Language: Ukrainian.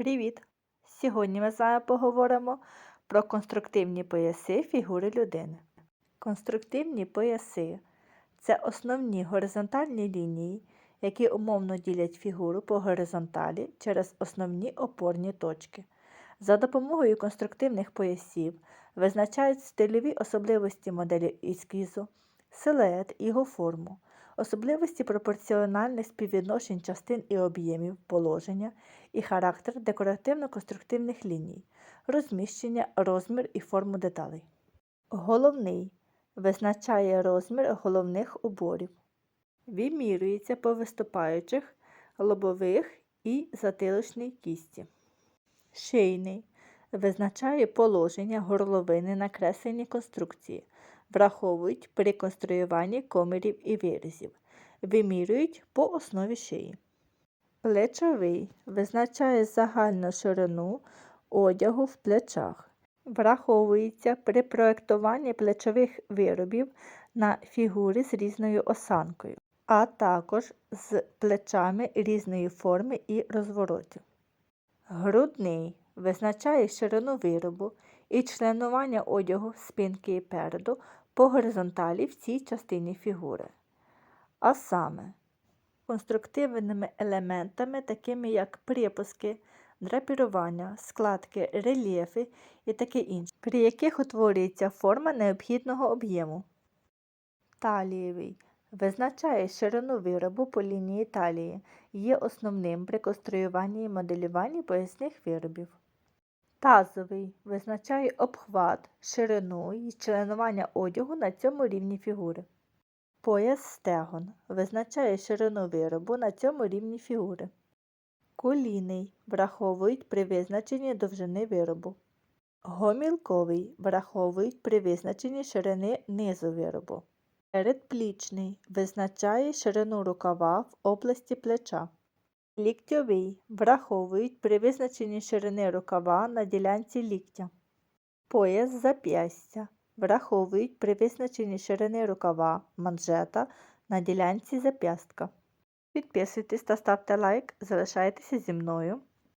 Привіт! Сьогодні ми з вами поговоримо про конструктивні пояси фігури людини. Конструктивні пояси це основні горизонтальні лінії, які умовно ділять фігуру по горизонталі через основні опорні точки. За допомогою конструктивних поясів визначають стильові особливості моделі ескізу, силует і його форму, особливості пропорціональних співвідношень частин і об'ємів положення і характер декоративно-конструктивних ліній, розміщення, розмір і форму деталей. Головний визначає розмір головних уборів. Вимірюється по виступаючих лобових і затилочній кісті. Шийний визначає положення горловини на кресленій конструкції, враховують при конструюванні комірів і вирізів, вимірюють по основі шиї. Плечовий визначає загальну ширину одягу в плечах, враховується при проєктуванні плечових виробів на фігури з різною осанкою, а також з плечами різної форми і розворотів. Грудний визначає ширину виробу і членування одягу спинки і переду по горизонталі в цій частині фігури. А саме конструктивними елементами, такими як припуски, драпірування, складки, рельєфи і таке інше, при яких утворюється форма необхідного об'єму. Талієвий визначає ширину виробу по лінії талії, є основним при конструюванні і моделюванні поясних виробів. Тазовий визначає обхват, ширину і членування одягу на цьому рівні фігури. Пояс стегон визначає ширину виробу на цьому рівні фігури. Колінний враховують при визначенні довжини виробу. Гомілковий враховують при визначенні ширини низу виробу. Передплічний визначає ширину рукава в області плеча. Ліктьовий враховують при визначенні ширини рукава на ділянці ліктя. Пояс зап'ястя враховують при визначенні ширини рукава манжета на ділянці зап'ястка. Підписуйтесь та ставте лайк, залишайтеся зі мною.